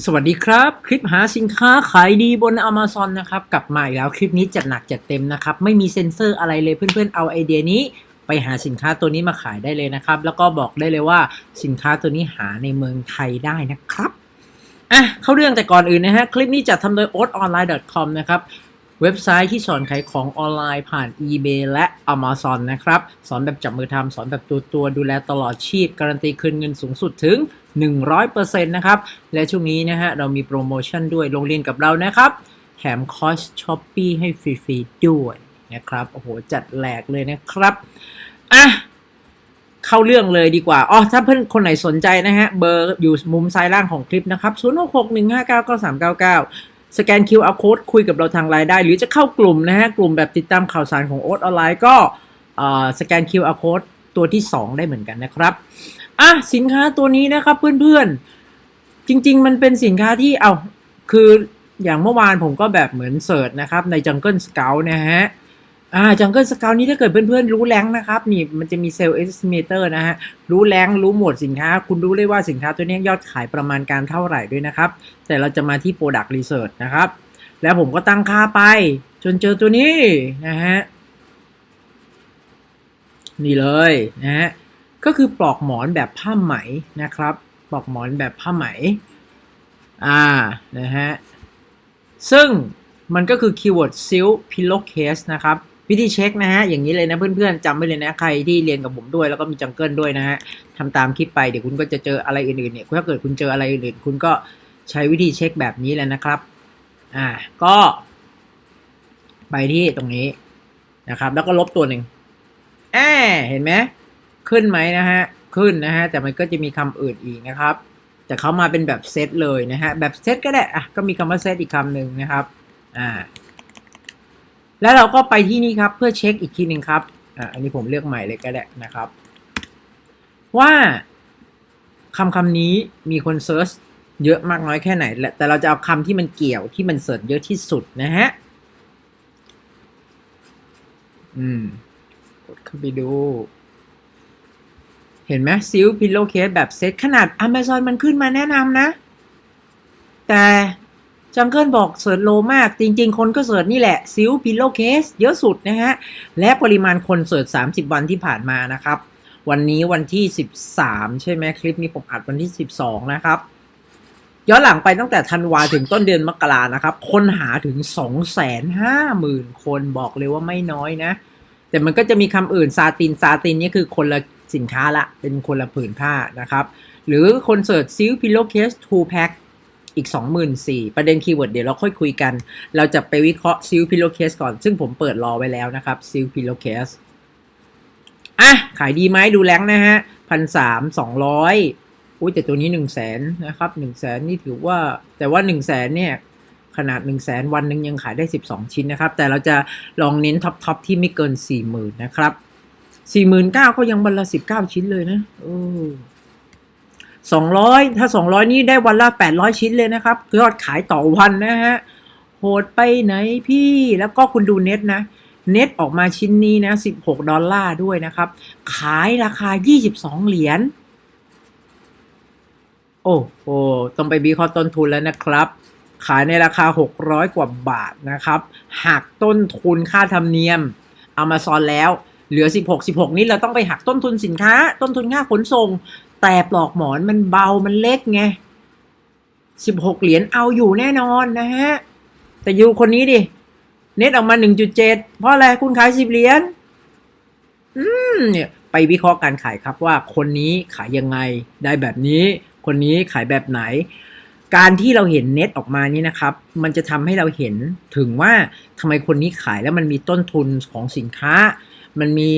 สวัสดีครับ คลิปหาสินค้าขายดีบน Amazon นะครับกลับมาอีกแล้วคลิปนี้จัดหนักจัดเต็มนะครับ ไม่มีเซ็นเซอร์อะไรเลยเพื่อนๆเอาไอเดียนี้ ไปหาสินค้าตัวนี้มาขายได้เลยนะครับ แล้วก็บอกได้เลยว่าสินค้าตัวนี้หาในเมืองไทยได้นะครับอะเข้าเรื่องแต่ก่อนอื่นนะฮะคลิปนี้จัดทำโดย oatonline.com นะครับเว็บไซต์ที่สอนขายของออนไลน์ผ่าน eBay และ Amazon นะครับ สอนแบบจับมือทำสอนแบบตัวตัวดูแลตลอดชีพ การันตีคืนเงินสูงสุดถึง 100%นะครับ และช่วงนี้นะฮะเรามีโปรโมชั่นด้วยโรงเรียนกับเรานะครับ แถมคอร์สช้อปปี้ให้ฟรีๆด้วยนะครับ โอ้โห จัดแหลกเลยนะครับ อะ เข้าเรื่องเลยดีกว่า อ๋อ ถ้าเพื่อนคนไหนสนใจนะฮะ เบอร์อยู่มุมซ้ายล่างของคลิปนะครับ 0661599399สแกน QR code คุยกับเราทางไลน์ได้ หรือจะเข้ากลุ่มนะฮะ กลุ่มแบบติดตามข่าวสารของโอ๊ตออนไลน์ก็สแกน QR code ตัวที่ 2 ได้เหมือนกันนะครับ อะสินค้าตัวนี้นะครับเพื่อนๆ จริง ๆ มันเป็นสินค้าที่เอาคืออย่างเมื่อวานผมก็แบบเหมือนเสิร์ชนะครับใน Jungle Scout นะฮะอ่า Jungle Scout นี้ถ้าเกิดเพื่อนๆรู้แรงนะครับนี่มันจะมีเซลล์ estimator นะฮะรู้แรงรู้หมวดสินค้า คุณรู้เลยว่าสินค้าตัวนี้ยอดขายประมาณการเท่าไหร่ด้วยนะครับ แต่เราจะมาที่ Product Research นะครับ แล้วผมก็ตั้งค่าไป จนเจอตัวนี้นะฮะนี่เลยนะฮะ ก็คือปลอกหมอนแบบผ้าไหมนะครับปลอกหมอนแบบผ้าไหมอ่านะฮะซึ่งมันก็คือคีย์เวิร์ด silk pillowcase นะครับวิธีเช็คนะฮะอย่างนี้เลยนะเพื่อนๆจำไว้เลยนะใครที่เรียนกับผมด้วยแล้วก็มีจังเกิลด้วยนะฮะทำตามคลิปไปเดี๋ยวคุณก็จะเจออะไรอื่นๆเนี่ยถ้าเกิดคุณเจออะไรอื่นๆคุณก็ใช้วิธีเช็คแบบนี้แหละนะครับอ่าก็ ไปที่ตรงนี้นะครับ แล้วก็ลบตัวหนึ่งแอบเห็นไหม ขึ้นไหมนะฮะ ขึ้นนะฮะ แต่มันก็จะมีคำอื่นอีกนะครับ แต่เขามาเป็นแบบเซตเลยนะฮะ แบบเซตก็ได้อะก็มีคำว่าเซตอีกคำหนึ่งนะครับ อ่า แล้วเราก็ไปที่นี่ครับ เพื่อเช็คอีกทีหนึ่งครับ อ่าอันนี้ผมเลือกใหม่เลยก็ได้นะครับ ว่าคำคำนี้มีคนเซิร์ชเยอะมากน้อยแค่ไหนและแต่เราจะเอาคำที่มันเกี่ยวที่มันเสิร์ชเยอะที่สุดนะฮะ อืม กดเข้าไปดู ห็นไหมซิลพิลโลเคสแบบเซตขนาด Amazon มันขึ้นมาแนะนำนะ แต่จังเกิลบอกเสิร์ชโลมาก จริง ๆ คนก็เสิร์ชนี่แหละซิลพิลโลเคสเยอะสุดนะฮะ และปริมาณคนเสิร์ช30 วันที่ผ่านมานะครับ วันนี้วันที่ 13 ใช่ไหมคลิปนี้ผมอัดวันที่ 12 นะครับ ย้อนหลังไปตั้งแต่ธันวาถึงต้นเดือนมกรานะครับ คนหาถึง 250,000 คนบอกเลยว่าไม่น้อยนะ แต่มันก็จะมีคำอื่นซาตินซาตินนี่คือคนละ สินค้าละเป็นคนละผืนผ้านะครับ หรือคนเสิร์ชซิลพิโลเคส2แพ็คอีก 24,000ประเด็นคีย์เวิร์ดเดี๋ยวเราค่อยคุยกัน เราจะไปวิเคราะห์ซิลพิโลเคสก่อน ซึ่งผมเปิดรอไว้แล้วนะครับซิลพิโลเคสอะ ขายดีไหมดูแรงนะฮะพันสามสองร้อยอุ้ยแต่ตัวนี้หนึ่งแสนนะครับหนึ่งแสนนี่ถือว่าแต่ว่าหนึ่งแสนเนี่ยขนาด1 0 0 0 0แสนวันหนึ่งยังขายได้ 12 ชิ้นนะครับ แต่เราจะลองเน้นท็อปทอปที่ไม่เกิน 40,000 นะครับ 49,000ก็ยังวันละ19ชิ้นเลยนะเออ200ถ้า200นี่ได้วันละ800ชิ้นเลยนะครับยอดขายต่อวันนะฮะโหดไปไหนพี่แล้วก็คุณดูเน็ตนะ เน็ตออกมาชิ้นนี้นะ16ดอลลาร์ด้วยนะครับ ขายราคา22เหรียญโอ้โหต้องไปบีคอต้นทุนแล้วนะครับ ขายในราคา 600 กว่าบาทนะครับหักต้นทุนค่าธรรมเนียม เอามาซอนแล้ว เหลือ 16 16 นี้เราต้องไปหักต้นทุนสินค้า ต้นทุนค่าขนส่ง แต่ปลอกหมอนมันเบามันเล็กไง 16 เหรียญเอาอยู่แน่นอนนะฮะ แต่ยูคนนี้ดิ เน็ตออกมา 1.7 เพราะอะไรคุณขาย 10 เหรียญอืมเนี่ยไปวิเคราะห์การขายครับว่าคนนี้ขายยังไงได้แบบนี้ คนนี้ขายแบบไหน การที่เราเห็นเน็ตออกมานี่นะครับ มันจะทำให้เราเห็นถึงว่าทำไมคนนี้ขายแล้วมันมีต้นทุนของสินค้า มันมี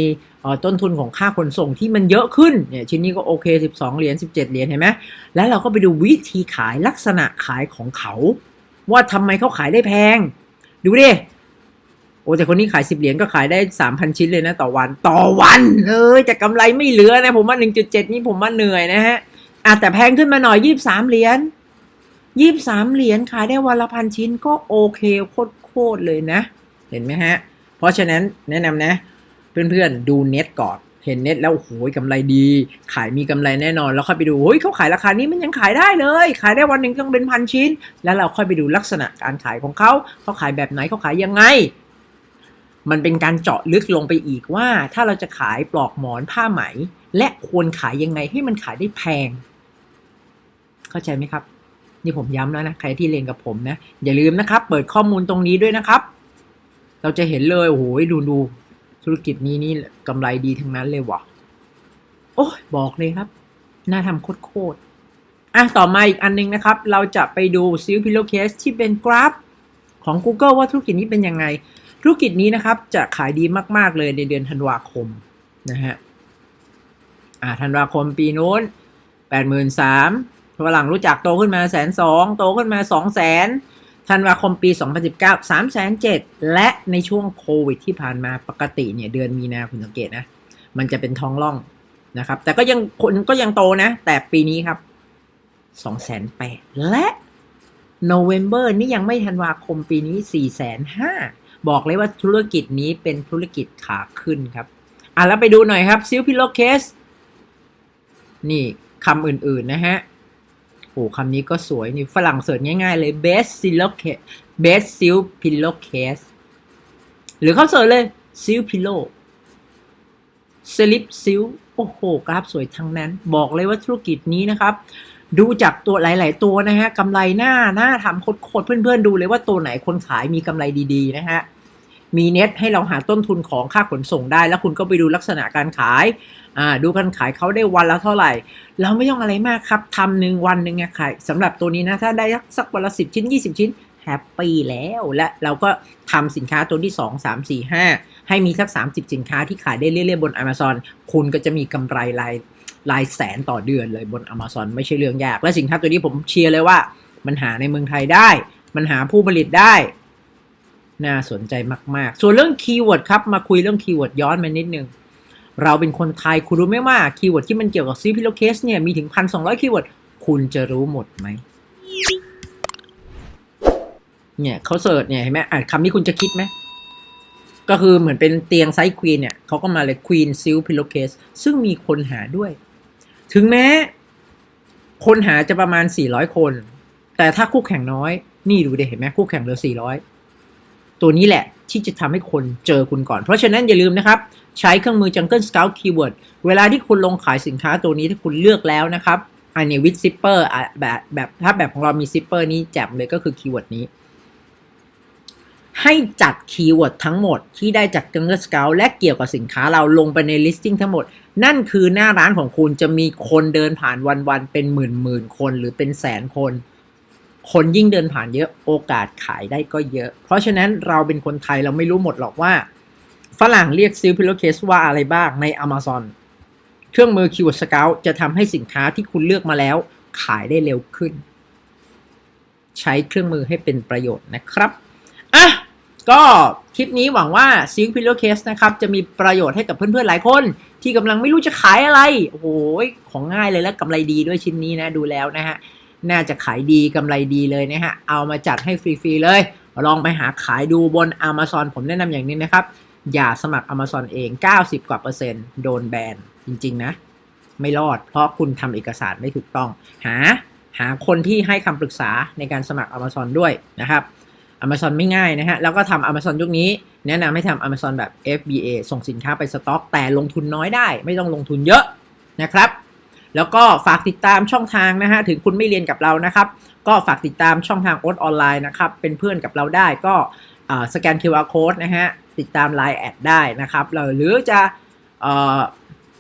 ต้นทุนของค่าขนส่งที่มันเยอะขึ้นเนี่ยชิ้นนี้ก็โอเค 12 เหรียญ 17 เหรียญเห็นไหมแล้วเราก็ไปดูวิธีขายลักษณะขายของเขา ว่าทำไมเขาขายได้แพง ดูดิโอ้แต่คนนี้ขาย 10 เหรียญก็ขายได้ 3,000 ชิ้นเลยนะ ต่อวันต่อวันเอ้ยแต่กำไรไม่เหลือนะ ผมว่า 1.7 นี่ผมว่าเหนื่อยนะฮะอะแต่แพงขึ้นมาหน่อย 23 เหรียญ23 เหรียญขายได้วันละพันชิ้นก็โอเคโคตรเลยนะ เห็นไหมฮะ เพราะฉะนั้นแนะนำนะ เพื่อนๆ ดูเน็ตก่อนเห็นเน็ตแล้วโอ้โหกำไรดี ขายมีกำไรแน่นอน แล้วค่อยไปดูเฮ้ยเขาขายราคานี้มันยังขายได้เลย ขายได้วันหนึ่งต้องเป็นพันชิ้น แล้วเราค่อยไปดูลักษณะการขายของเขาเขาขายแบบไหนเขาขายยังไง มันเป็นการเจาะลึกลงไปอีกว่า ถ้าเราจะขายปลอกหมอนผ้าไหม และควรขายยังไงให้มันขายได้แพง เข้าใจไหมครับ นี่ผมย้ำแล้วนะใครที่เรียนกับผมนะอย่าลืมนะครับ เปิดข้อมูลตรงนี้ด้วยนะครับ เราจะเห็นเลยโอ้โหดูดู ธุรกิจนี้นี่กำไรดีทั้งนั้นเลยวะโอ้ยบอกเลยครับ น่าทำโคตรๆอะต่อมาอีกอันนึงนะครับ เราจะไปดูซิลพิโลเคสที่เป็นกราฟของ Google ว่าธุรกิจนี้เป็นยังไง ธุรกิจนี้นะครับจะขายดีมาก ๆ เลยในเดือนธันวาคมนะฮะอ่าธันวาคมปีนู้นแปดหมื่นสามฝรั่งรู้จักโตขึ้นมาแสนสองโตขึ้นมาสองแสน ธันวาคมปี 2019 3 7 0 0และในช่วงโควิดที่ผ่านมาปกติเนี่ยเดือนมีนาคุณสังเกตนะ มันจะเป็นท้องร่องนะครับ แต่ก็ยังคนก็ยังโตนะ แต่ปีนี้ครับ2 8 0 0 0และ November นี่ยังไม่ธันวาคมปีนี้4 5 0 0 0บอกเลยว่าธุรกิจนี้เป็นธุรกิจขาขึ้นครับ อะแล้วไปดูหน่อยครับซิลพิโลเคส นี่คำอื่นๆนะฮะ โอ้คำนี้ก็สวยนี่ฝรั่งเสิร์ชง่ายๆเลย best pillow case best seal pillow case หรือเขาเสิร์ชเลย seal pillow slip seal โอ้โห กราฟสวยทั้งนั้น บอกเลยว่าธุรกิจนี้นะครับ ดูจากตัวหลาย ๆ ตัวนะฮะกำไรหน้าหน้าทำโคตรเพื่อนๆดูเลยว่าตัวไหนคนขายมีกำไรดี ๆ นะฮะ มีเน็ตให้เราหาต้นทุนของค่าขนส่งได้ แล้วคุณก็ไปดูลักษณะการขายอ่าดูการขายเขาได้วันละเท่าไหร่ เราไม่ต้องอะไรมากครับทำหนึ่งวันหนึ่งขายสำหรับตัวนี้นะถ้าได้สักวันละสิบชิ้น 20 ชิ้นแฮปปี้แล้วและเราก็ทำสินค้าตัวที่ 2 3 4 5 ให้มีสัก 30 สินค้าที่ขายได้เรื่อยๆบน Amazon คุณก็จะมีกำไรรายรายแสนต่อเดือนเลยบน Amazon ไม่ใช่เรื่องยาก และสินค้าตัวนี้ผมเชียร์เลยว่า มันหาในเมืองไทยได้ มันหาผู้ผลิตได้ น่าสนใจมาก ๆ ส่วนเรื่องคีย์เวิร์ดครับ มาคุยเรื่องคีย์เวิร์ดย้อนมานิดนึง เราเป็นคนไทยคุณรู้ไหมว่าคีย์เวิร์ดที่มันเกี่ยวกับซีพิโลเคสเนี่ยมีถึงพันสองร้อยคีย์เวิร์ด คุณจะรู้หมดไหม เนี่ยเขาเสิร์ชเนี่ยเห็นไหมอ่านคำนี้คุณจะคิดไหม ก็คือเหมือนเป็นเตียงไซส์ควีนเนี่ยเขาก็มาเลยควีนซิลพิโลเคสซึ่งมีคนหาด้วย ถึงแม้ คนหาจะประมาณ 400 คน แต่ถ้าคู่แข่งน้อย นี่ดูดิเห็นไหมคู่แข่งเหลือ 400 ตัวนี้แหละที่จะทำให้คนเจอคุณก่อน เพราะฉะนั้นอย่าลืมนะครับ ใช้เครื่องมือ Jungle Scout Keyword เวลาที่คุณลงขายสินค้าตัวนี้ถ้าคุณเลือกแล้วนะครับอันนี้วิดซิปเปอร์แบบแบบถ้าแบบของเรามีซิปเปอร์นี้แจ่มเลยก็คือคีย์เวิร์ดนี้ ให้จัดคีย์เวิร์ดทั้งหมดที่ได้จาก Jungle Scout และเกี่ยวกับสินค้าเราลงไปใน listing ทั้งหมด นั่นคือหน้าร้านของคุณจะมีคนเดินผ่านวันๆเป็นหมื่นๆคนหรือเป็นแสนคน คนยิ่งเดินผ่านเยอะโอกาสขายได้ก็เยอะ เพราะฉะนั้นเราเป็นคนไทยเราไม่รู้หมดหรอกว่า ฝรั่งเรียกซิลพิโลเคสว่าอะไรบ้างใน Amazon เครื่องมือ Keyword Scout จะทำให้สินค้าที่คุณเลือกมาแล้ว ขายได้เร็วขึ้น ใช้เครื่องมือให้เป็นประโยชน์นะครับอะก็คลิปนี้หวังว่าซิลพิโลเคสนะครับ จะมีประโยชน์ให้กับเพื่อนๆหลายคน ที่กำลังไม่รู้จะขายอะไร โอ้โหของง่ายเลยและกำไรดีด้วยชิ้นนี้นะดูแล้วนะฮะ น่าจะขายดีกำไรดีเลยนะฮะ เอามาจัดให้ฟรี ๆ เลย ลองไปหาขายดูบน Amazon ผมแนะนำอย่างนี้นะครับ อย่าสมัคร Amazon เอง 90 กว่าเปอร์เซ็นต์โดนแบนจริง ๆ นะ ไม่รอด เพราะคุณทำเอกสารไม่ถูกต้อง หาหาคนที่ให้คำปรึกษาในการสมัคร Amazon ด้วยนะครับ Amazon ไม่ง่ายนะฮะ แล้วก็ทำ Amazon ยุคนี้ แนะนำให้ทำ Amazon แบบ FBA ส่งสินค้าไปสต็อก แต่ลงทุนน้อยได้ ไม่ต้องลงทุนเยอะนะครับ แล้วก็ฝากติดตามช่องทางนะฮะ ถึงคุณไม่เรียนกับเรานะครับ ก็ฝากติดตามช่องทางโอ๊ตออนไลน์นะครับ เป็นเพื่อนกับเราได้ก็สแกน QR code นะฮะ ติดตาม Line แอดได้นะครับเราหรือจะออ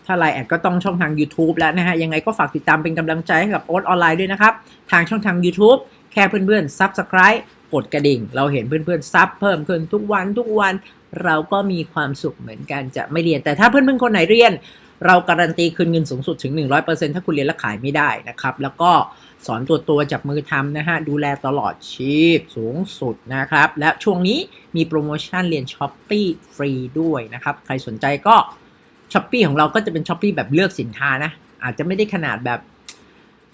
ถ้า Line แอดก็ต้องช่องทาง YouTube แล้วนะฮะ ยังไงก็ฝากติดตามเป็นกำลังใจให้กับโอ๊ตออนไลน์ด้วยนะครับ ทางช่องทาง YouTube แค่เพื่อนๆ Subscribe กดกระดิ่ง เราเห็นเพื่อนๆซับเพิ่มขึ้นทุกวันทุกวันเราก็มีความสุขเหมือนกันจะไม่เรียนแต่ถ้าเพื่อนๆคนไหนเรียน เราการันตีคืนเงินสูงสุดถึง 100%ถ้าคุณเรียนและขายไม่ได้นะครับ แล้วก็สอนตัวตัวจับมือทำนะฮะ ดูแลตลอดชีพสูงสุดนะครับ และช่วงนี้มีโปรโมชั่นเรียน s h อ p e e ฟรีด้วยนะครับ ใครสนใจก็ s h อ p e e ของเราก็จะเป็น s h อ p e e แบบเลือกสินค้านะ อาจจะไม่ได้ขนาดแบบ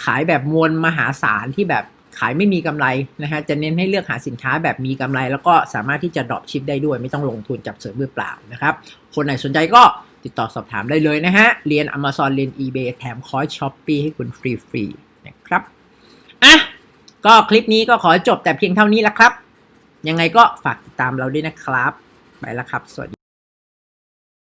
ขายแบบมวลมหาศาลที่แบบขายไม่มีกำไรนะฮะ จะเน้นให้เลือกหาสินค้าแบบมีกำไร แล้วก็สามารถที่จะดรอปชิปได้ด้วย ไม่ต้องลงทุนจับเสริมมือเปล่านะครับ คนไหนสนใจก็ ติดต่อสอบถามได้เลยนะฮะ เรียน Amazon เรียน eBay แถมคอร์ส Shopee ให้คุณฟรีๆนะครับอะก็คลิปนี้ก็ขอจบแต่เพียงเท่านี้ละครับ ยังไงก็ฝากติดตามเราด้วยนะครับ ไปแล้วครับ สวัสดี